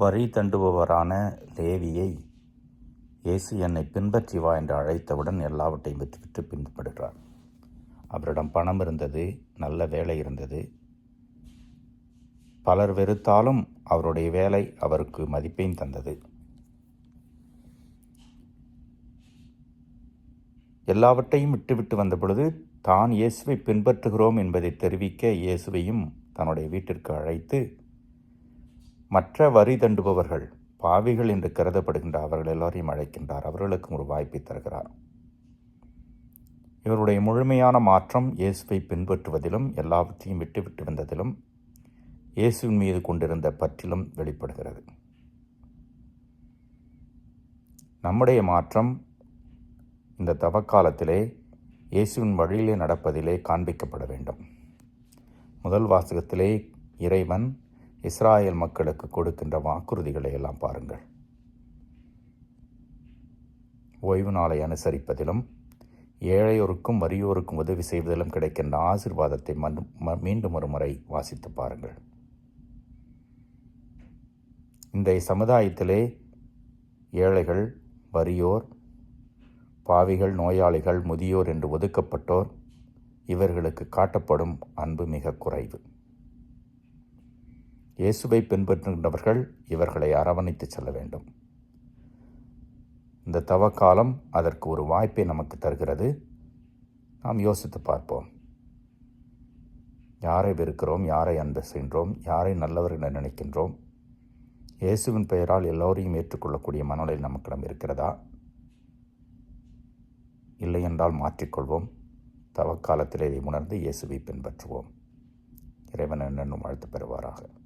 வரி தண்டுபவரான லேவியை இயேசு என்னை பின்பற்றி வா என்று அழைத்தவுடன் எல்லாவற்றையும் விற்றுவிட்டு பின்படுகிறார் அவரிடம் பணம் இருந்தது நல்ல வேலை இருந்தது. பலர் வெறுத்தாலும் அவருடைய வேலை அவருக்கு மதிப்பையும் தந்தது. எல்லாவற்றையும் விட்டுவிட்டு வந்த பொழுது தான் இயேசுவை பின்பற்றுகிறோம் என்பதை தெரிவிக்க இயேசுவையும் தன்னுடைய வீட்டிற்கு அழைத்து மற்ற வரி தண்டுபவர்கள் பாவிகள் என்று கருதப்படுகின்ற அவர்கள் எல்லோரையும் அழைக்கின்றார். அவர்களுக்கும் ஒரு வாய்ப்பை தருகிறார். இவருடைய முழுமையான மாற்றம் இயேசுவை பின்பற்றுவதிலும் எல்லாவற்றையும் விட்டுவிட்டு வந்ததிலும் இயேசுவின் மீது கொண்டிருந்த பற்றிலும் வெளிப்படுகிறது. நம்முடைய மாற்றம் இந்த தவக்காலத்திலே இயேசுவின் வழியிலே நடப்பதிலே காண்பிக்கப்பட வேண்டும். முதல் வாசகத்திலே இறைவன் இஸ்ராயேல் மக்களுக்கு கொடுக்கின்ற வாக்குறுதிகளை எல்லாம் பாருங்கள். ஓய்வு நாளை அனுசரிப்பதிலும் ஏழையோருக்கும் வறியோருக்கும் உதவி செய்வதிலும் கிடைக்கின்ற ஆசிர்வாதத்தை மீண்டும் ஒரு முறை வாசித்து பாருங்கள். இந்த சமுதாயத்திலே ஏழைகள் வறியோர் பாவிகள் நோயாளிகள் முதியோர் என்று ஒதுக்கப்பட்டோர் இவர்களுக்கு காட்டப்படும் அன்பு மிக குறைவு. இயேசுவை பின்பற்றுகின்றவர்கள் இவர்களை அரவணைத்து செல்ல வேண்டும். இந்த தவக்காலம் அதற்கு ஒரு வாய்ப்பை நமக்கு தருகிறது. நாம் யோசித்து பார்ப்போம். யாரை வெறுக்கிறோம் யாரை அன்பு செய்கின்றோம் யாரை நல்லவர் என நினைக்கின்றோம்? இயேசுவின் பெயரால் எல்லோரையும் ஏற்றுக்கொள்ளக்கூடிய மனநிலை நமக்கிடம் இருக்கிறதா? இல்லை என்றால் மாற்றிக்கொள்வோம். தவக்காலத்தில் இதை உணர்ந்து இயேசுவை பின்பற்றுவோம். இறைவன் என்னென்னும் வாழ்த்து பெறுவாராக.